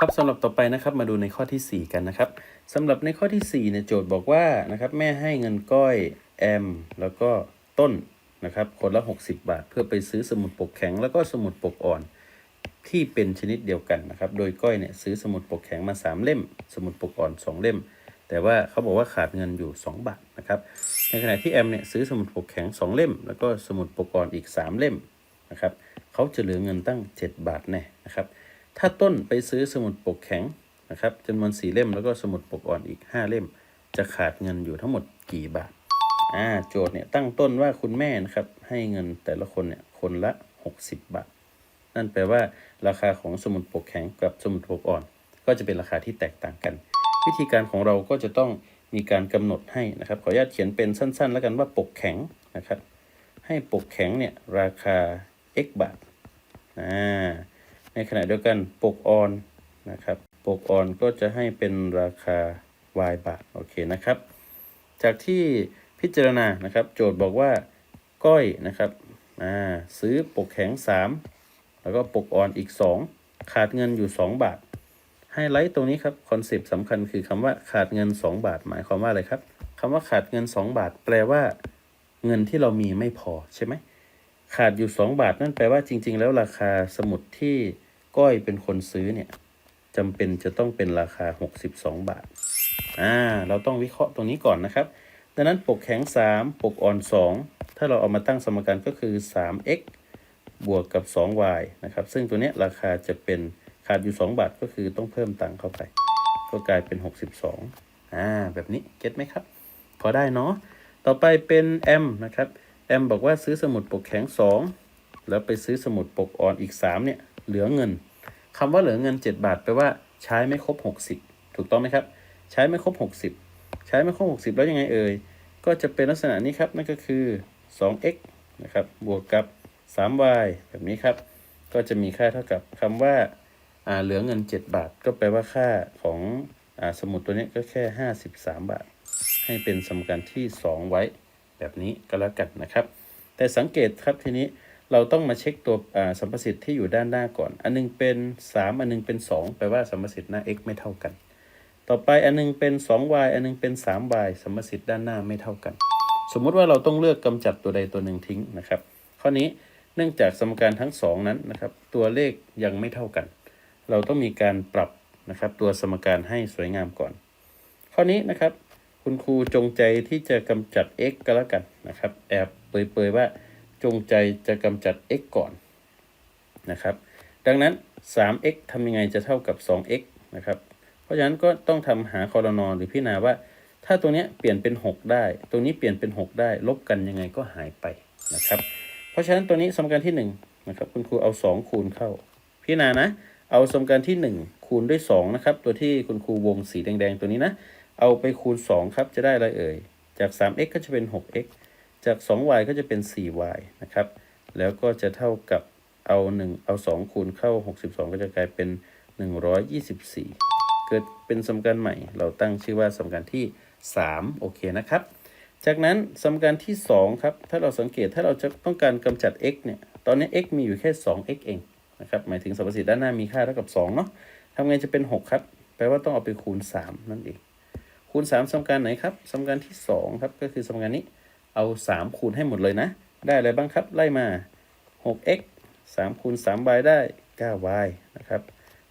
ครับสำหรับต่อไปนะครับมาดูในข้อทีสี่ 4 กันนะครับสำหรับในข้อที่4เนี่ยโจทย์บอกว่านะครับแม่ให้เงินก้อยแอม แล้วก็ต้นนะครับคนละ 60 บาท เพื่อไปซื้อสมุดปกแข็งแล้วก็สมุดปกอ่อน ที่เป็นชนิดเดียวกันนะครับโดยก้อยเนี่ยซื้อสมุดปกแข็งมา 3 เล่ม สมุดปกอ่อน 2 เล่ม แต่ว่าเขาบอกว่าขาดเงินอยู่ 2 บาทนะครับในขณะที่แอมเนี่ยซื้อสมุดปกแข็ง 2 เล่ม แล้วก็สมุดปกอ่อนอีก 3 เล่มนะครับเขาจะเหลือเงินตั้ง 7 บาทแน่นะครับ ถ้าต้นไปซื้อสมุดปกแข็งนะครับจำนวนสี่เล่มแล้วก็สมุดปกอ่อนอีก 5 เล่ม จะขาดเงินอยู่ทั้งหมดกี่บาทอ่าโจทย์เนี่ยตั้งต้นว่าคุณแม่นะครับให้เงินแต่ละคนเนี่ยคนละ 60 บาท นั่นแปลว่าราคาของสมุดปกแข็งกับสมุดปกอ่อน ก็จะเป็นราคาที่แตกต่างกัน วิธีการของเราก็จะต้องมีการกำหนดให้นะครับขออนุญาตเขียนเป็นสั้น ๆ แล้วกันว่าปกแข็งนะครับให้ปกแข็งเนี่ยราคา x บาทอ่า ในขณะเดียวกันปกออนนะครับปกออนก็จะให้เป็นราคา y บาทโอเคนะครับ จากที่พิจารณานะครับ โจทย์บอกว่าก้อยนะครับอ่าซื้อปกแข็ง 3 แล้วก็ปกออนอีก 2 ขาดเงินอยู่ 2 บาท ไฮไลท์ตรงนี้ครับคอนเซปต์สำคัญคือคำว่าขาดเงิน 2 บาท หมายความว่าอะไรครับคำว่าขาดเงิน 2 บาท แปลว่า เงินที่เรามีไม่พอใช่ไหม ขาดอยู่2บาท นั่นแปลว่าจริง ๆ แล้วราคาสมุดที่ก้อยเป็นคนซื้อเนี่ยจำเป็นจะต้องเป็นราคา 62 บาท อ่า เราต้องวิเคราะห์ตรงนี้ก่อนนะครับ ดังนั้นปกแข็ง 3 ปกอ่อน 2 ถ้าเราเอามาตั้งสมการก็คือ 3x บวกกับ 2y นะครับ ซึ่งตัวเนี้ยราคาจะเป็นขาดอยู่ 2 บาทก็คือต้องเพิ่มตังค์เข้าไป ก็กลายเป็น 62 อ่า แบบนี้ เก็ตไหมครับ พอได้เนาะ ต่อไปเป็น m นะครับ m บอกว่าซื้อสมุดปกแข็ง2แล้วไปซื้อสมุดปกอ่อนอีก3เนี่ยเหลือเงินคำว่าเหลือเงิน 7 บาทแปลว่าใช้ไม่ครบ 60 ถูกต้องไหมครับ ใช้ไม่ครบ 60 ใช้ไม่ครบ 60 แล้วยังไงเอ่ยก็จะเป็นลักษณะนี้ครับนั่นก็คือ 2x นะครับบวกกับ 3y แบบนี้ครับ ก็จะมีค่าเท่ากับคำว่าอ่าเหลือเงิน 7 บาท ก็แปลว่าค่าของอสมุดตัวนี้ก็แค่ 53 บาท ให้เป็นสมการที่ 2 ไว้ แบบนี้ก็แล้วกันนะครับ แต่สังเกตครับทีนี้เราต้องมาเช็คตัวสัมประสิทธิ์ที่อยู่ด้านหน้าก่อน อันหนึงเป็น 3 อันหนึงเป็น 2 แปลว่าสัมประสิทธิ์หน้า x ไม่เท่ากัน ต่อไปอันหนึงเป็น 2y อันหนึงเป็น 3y สัมประสิทธิ์ด้านหน้าไม่เท่ากัน สมมุติว่าเราต้องเลือกกำจัดตัวใดตัวหนึ่งทิ้งนะครับ ข้อนี้เนื่องจากสมการทั้งสองนั้นนะครับ ตัวเลขยังไม่เท่ากัน เราต้องมีการปรับนะครับตัวสมการให้สวยงามก่อน ข้อนี้นะครับ คุณครูจงใจที่จะกำจัด x ก็แล้วกันนะครับ แอบเปยๆว่าจงใจจะกำจัด x ก่อนนะครับ ดังนั้น 3x ทำยังไงจะเท่ากับ 2x นะครับ เพราะฉะนั้นก็ต้องทำหาคอรนอหรือพิจารณาว่า ถ้าตัวเนี้ยเปลี่ยนเป็น 6 ได้ ตัวนี้เปลี่ยนเป็น 6 ได้ ลบกันยังไงก็หายไปนะครับ เพราะฉะนั้นตัวนี้สมการที่1นะครับคุณครูเอา 2 คูณเข้า พิจารณานะ เอาสมการที่ 1 คูณด้วย2นะครับ ตัวที่คุณครูวงสีแดงๆตัวนี้นะ เอาไปคูณ 2 ครับ จะได้อะไรเอ่ย จาก 3x ก็จะเป็น 6x จาก 2y ก็จะเป็น 4y นะครับ แล้วก็จะเท่ากับเอา 1 เอา 2 คูณเข้า 62 ก็จะกลายเป็น 124 เกิดเป็นสมการใหม่ เราตั้งชื่อว่าสมการที่ 3 โอเคนะครับ จากนั้นสมการที่ 2 ครับ ถ้าเราสังเกตถ้าเราจะต้องการกำจัด x เนี่ย ตอนนี้ x มีอยู่แค่ 2x เองนะครับ หมายถึงสมประสิทธิ์ด้านหน้ามีค่าเท่ากับ 2 เนาะทำไงจะเป็น 6 ครับ แปลว่าต้องเอาไปคูณ 3 นั่นเอง คูณ3สมการไหนครับสมการที่2ครับก็คือสมการนี้เอา 3 คูณให้หมดเลยนะ ได้อะไรบ้างครับไล่มา 6x 3คูณ 3y ได้ 9y นะครับ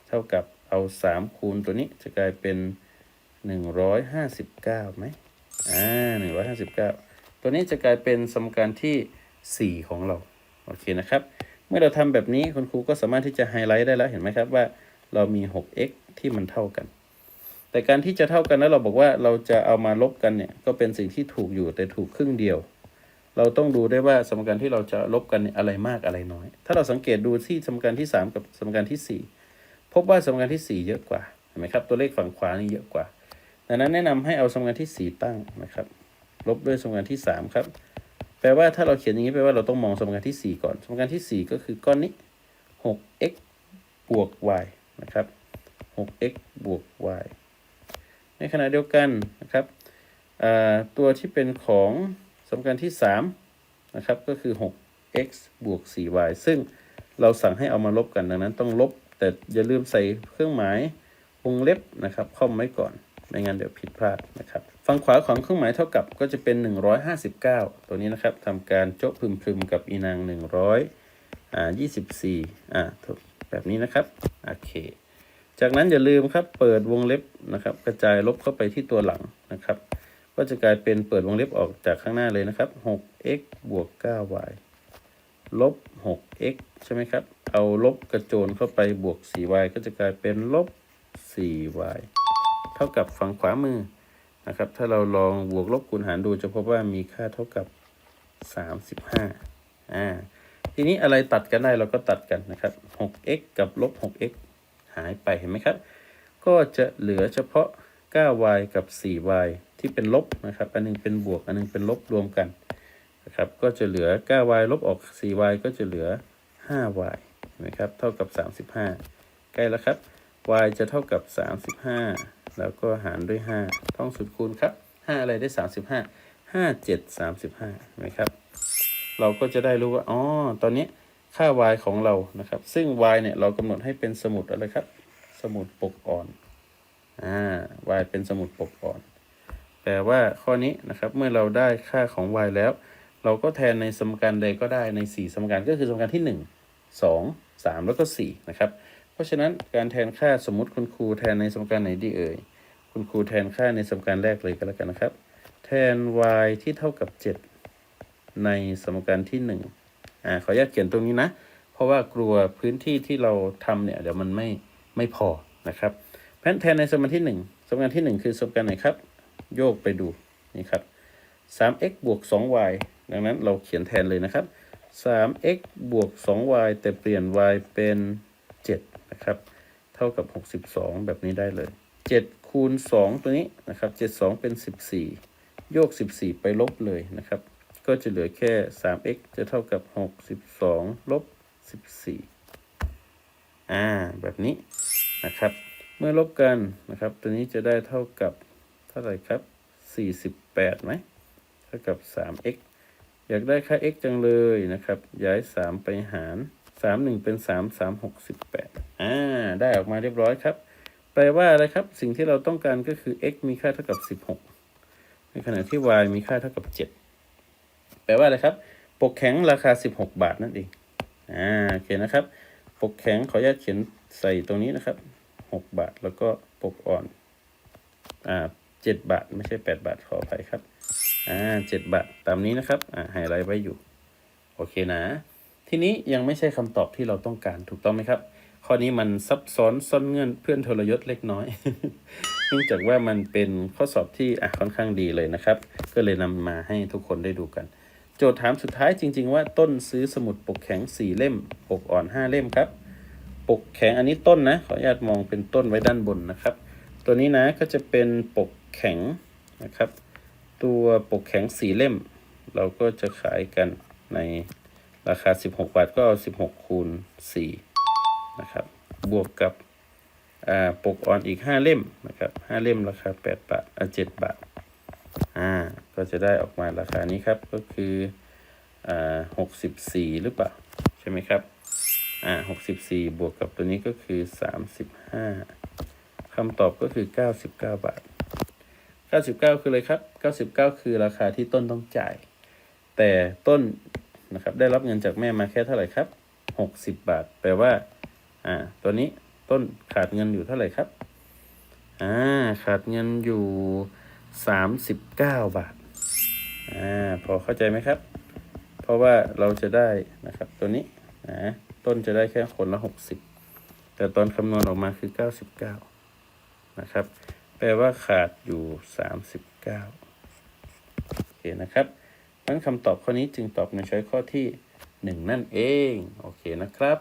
เท่ากับเอา 3 คูณตัวนี้จะกลายเป็น 159ไหมอ่า159 ตัวนี้จะกลายเป็นสมการที่ 4 ของเรา โอเคนะครับ เมื่อเราทำแบบนี้คุณครูก็สามารถที่จะไฮไลท์ได้แล้วเห็นไหมครับว่าเรามี 6x ที่มันเท่ากัน แต่การที่จะเท่ากันแล้วเราบอกว่าเราจะเอามาลบกันเนี่ยก็เป็นสิ่งที่ถูกอยู่แต่ถูกครึ่งเดียว เราต้องดูได้ว่าสมการที่เราจะลบกันเนี่ยอะไรมากอะไรน้อย ถ้าเราสังเกตดูที่สมการที่ 3 กับสมการที่ 4 พบว่าสมการที่ 4 เยอะกว่าเห็นไหมครับตัวเลขฝั่งขวานี่เยอะกว่า ดังนั้นแนะนำให้เอาสมการที่ 4 ตั้งนะครับ ลบด้วยสมการที่ 3 ครับ แปลว่าถ้าเราเขียนอย่างนี้แปลว่าเราต้องมองสมการที่ 4 ก่อน สมการที่ 4 ก็คือก้อนนี้ 6x บวก y นะครับ 6x บวก y ในขณะเดียวกันนะครับตัวที่เป็นของสมการที่ 3 นะครับก็คือ 6x บวก 4y ซึ่งเราสั่งให้เอามาลบกันดังนั้นต้องลบ แต่อย่าลืมใส่เครื่องหมายวงเล็บนะครับค่อมไว้ก่อน ไม่งั้นเดี๋ยวผิดพลาดนะครับฝั่งขวาของเครื่องหมายเท่ากับก็จะเป็น 159 ตัวนี้นะครับทำการโจ๊ะพึมกับอีนาง 100อ่า24อ่าแบบนี้นะครับ โอเค จากนั้นอย่าลืมครับเปิดวงเล็บนะครับ กระจายลบเข้าไปที่ตัวหลังนะครับ ก็จะกลายเป็นเปิดวงเล็บออกจากข้างหน้าเลยนะครับ 6x บวก 9y ลบ 6x ใช่ไหมครับ เอาลบกระโจนเข้าไปบวก 4y ก็จะกลายเป็นลบ 4y เท่ากับฝั่งขวามือนะครับ ถ้าเราลองบวกลบคูณหารดูจะพบว่ามีค่าเท่ากับ 35อ่าทีนี้อะไรตัดกันได้เราก็ตัดกันนะครับ 6x กับลบ 6x หายไปเห็นไหมครับ ก็จะเหลือเฉพาะ 9y กับ 4y ที่เป็นลบนะครับ อันหนึงเป็นบวก อันหนึงเป็นลบรวมกันนะครับ ก็จะเหลือ 9y ลบออก 4y ก็จะเหลือ 5y เห็นไหมครับ เท่ากับ 35 ใกล้แล้วครับ y จะเท่ากับ 35 แล้วก็หารด้วย 5 ท่องสูตรคูณครับ 5 อะไรได้ 35 5 7 35เห็นไหมครับ เราก็จะได้รู้ว่า อ๋อ ตอนนี้ ค่า y ของเรานะครับ ซึ่ง y เนี่ยเรากำหนดให้เป็นสมุดอะไรครับ สมุดปกอ่อนอ่า y เป็นสมุดปกอ่อน แปลว่าข้อนี้นะครับเมื่อเราได้ค่าของ y แล้ว เราก็แทนในสมการใดก็ได้ใน 4 สมการก็คือสมการที่ 1 2 3 แล้วก็ 4 นะครับ เพราะฉะนั้นการแทนค่าสมมติคุณครูแทนในสมการไหนดีเอ่ยคุณครูแทนค่าในสมการแรกเลยก็แล้วกันนะครับ แทน y ที่เท่ากับ 7 ในสมการที่ 1 อ่าขออนุญาตเขียนตรงนี้นะ เพราะว่ากลัวพื้นที่ที่เราทำเนี่ยเดี๋ยวมันไม่ไม่พอนะครับเพราะฉะนั้นแทนในสมการที่1สมการที่1คือสมการไหนครับ โยกไปดูนี่ครับ 3x บวก 2y ดังนั้นเราเขียนแทนเลยนะครับ 3x บวก 2y แต่เปลี่ยน y เป็น 7 นะครับ เท่ากับ 62 แบบนี้ได้เลย 7 คูณ 2 ตัวนี้นะครับ 72 เป็น 14 โยก 14 ไปลบเลยนะครับ ก็จะเหลือแค่ 3x จะเท่ากับ 62 ลบ 14 อ่า แบบนี้นะครับ เมื่อลบกันนะครับ ตัวนี้จะได้เท่ากับเท่าไหร่ครับ 48ไหมเท่ากับ 3x อยากได้ค่า x จังเลยนะครับ ย้าย 3 ไปหาร 3 1 เป็น 3 3 6 8 อ่า ได้ออกมาเรียบร้อยครับ แปลว่าอะไรครับ สิ่งที่เราต้องการก็คือ x มีค่าเท่ากับ 16 ในขณะที่ y มีค่าเท่ากับ 7 แปลว่าอะไรครับ ปกแข็งราคา 16 บาทนั่นเอง อ่า โอเคนะครับ ปกแข็งขออนุญาตเขียนใส่ตรงนี้นะครับ 6 บาท แล้วก็ปกอ่อน อ่า7บาท ไม่ใช่ 8 บาท ขออภัยครับ อ่าเจ็ดบาท ตามนี้นะครับ อ่าไฮไลท์ไว้อยู่ โอเคนะ ทีนี้ยังไม่ใช่คำตอบที่เราต้องการ ถูกต้องไหมครับ ข้อนี้มันซับซ้อนซ่อนเงื่อนเพื่อนทรยศเล็กน้อยเนื่องจากว่ามันเป็นข้อสอบที่อะค่อนข้างดีเลยนะครับ ก็เลยนำมาให้ทุกคนได้ดูกัน โจทย์ถามสุดท้ายจริง ๆ ว่าต้นซื้อสมุดปกแข็ง4เล่ม ปกอ่อน5เล่มครับ ปกแข็งอันนี้ต้นนะ ขออนุญาตมองเป็นต้นไว้ด้านบนนะครับ ตัวนี้นะก็จะเป็นปกแข็งนะครับ ตัวปกแข็งสี่เล่ม เราก็จะขายกันในราคา 16 บาทก็เอา16 คูณ4นะครับ บวกกับปกอ่อนอีก 5 เล่มนะครับ 5 เล่มราคา 8 บาทอ่า7บาท อ่าก็จะได้ออกมาราคานี้ครับก็คืออ่า64หรือเปล่า ใช่ไหมครับอ่า64บวกกับตัวนี้ก็คือ35คำตอบก็คือ99บเก้าบาท99คืออะไรครับ99คือราคาที่ต้นต้องจ่าย แต่ต้นนะครับได้รับเงินจากแม่มาแค่เท่าไหร่ครับ60บาท แปลว่าอ่าตัวนี้ต้นขาดเงินอยู่เท่าไหร่ครับอ่าขาดเงินอยู่ 39 บาท อ่า พอเข้าใจไหมครับ เพราะว่าเราจะได้นะครับตัวนี้นะต้นจะได้แค่คนละ 60 แต่ตอนคำนวณออกมาคือ 99 นะครับ แปลว่าขาดอยู่ 39 โอเคนะครับงั้นคำตอบข้อนี้จึงตอบในช้อยข้อที่ 1 นั่นเอง โอเคนะครับ